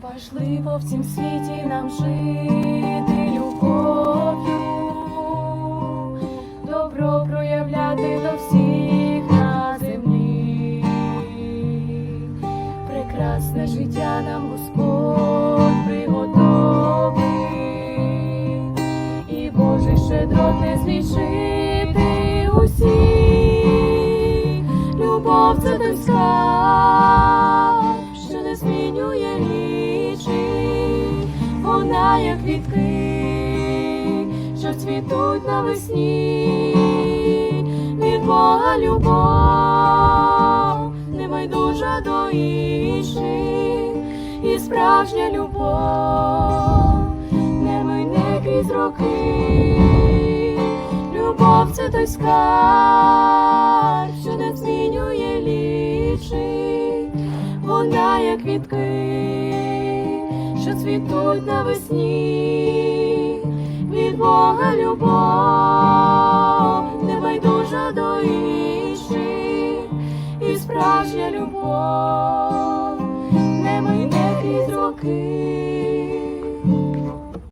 Важливо в цім світі нам жити любов'ю, добро проявляти до всіх на землі. Прекрасне життя нам Господь приготовив, і Божий щедрот не злічити усіх. Любов це той що не змінює вона як квітки, що цвітуть навесні, від Бога любов, небайдужа до інших, і справжня любов, не мине крізь роки. Любов це той скарб, що не змінює лічить, вона як квітки, що цвітуть навесні, від Бога любов, небайдужа до інших, і справжня любов, не майне крізь роки.